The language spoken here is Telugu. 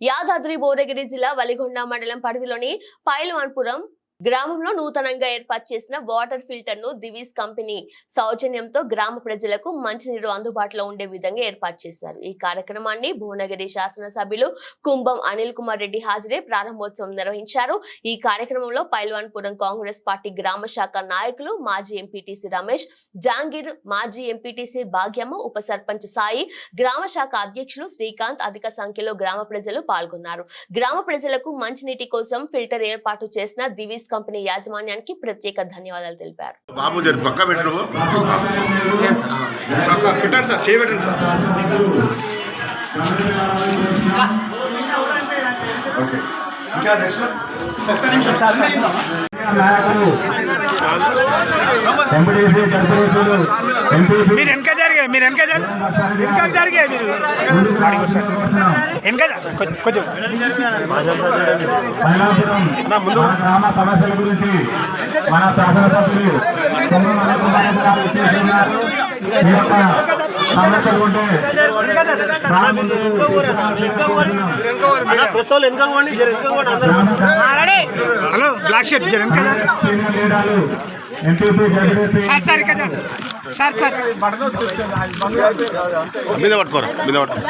యాదాద్రి భువనగిరి జిల్లా వలిగొండ మండలం పరిధిలోని పైల్వాన్పురం గ్రామంలో నూతనంగా ఏర్పాటు చేసిన వాటర్ ఫిల్టర్ను దివీస్ కంపెనీ సౌజన్యంతో గ్రామ ప్రజలకు మంచినీరు అందుబాటులో ఉండే విధంగా ఏర్పాటు చేశారు. ఈ కార్యక్రమాన్ని భువనగిరి శాసనసభ్యులు కుంభం అనిల్ కుమార్ రెడ్డి హాజరే ప్రారంభోత్సవం నిర్వహించారు. ఈ కార్యక్రమంలో పైల్వాన్పురం కాంగ్రెస్ పార్టీ గ్రామ శాఖ నాయకులు మాజీ ఎంపీటీసీ రమేష్ జాంగీర్ మాజీ ఎంపీటీసీ భాగ్యమ్మ ఉప సర్పంచ్ సాయి గ్రామ శాఖ అధ్యక్షులు శ్రీకాంత్ అధిక సంఖ్యలో గ్రామ ప్రజలు పాల్గొన్నారు. గ్రామ ప్రజలకు మంచినీటి కోసం ఫిల్టర్ ఏర్పాటు చేసిన దివీస్ కంపెనీ యాజమాన్యానికి ప్రత్యేక ధన్యవాదాలు తెలిపారు. బాబు మీరు వెనక జరిగే మీరు వెనక జరిగే వెనక జరిగే మీరు. వెనక కొంచెం- గ్రామ సమస్యల గురించి మన శాసనసభ్యులు సమస్యలు ఉంటే ముందుకు తీసుకురావాల్సిందిగా రెడీ హలో బ్లాక్ షర్ట్ జర సార్ సార్ ఇక్కడ. Sir sir. మీద పట్టుకోరా మీద పట్టుకో.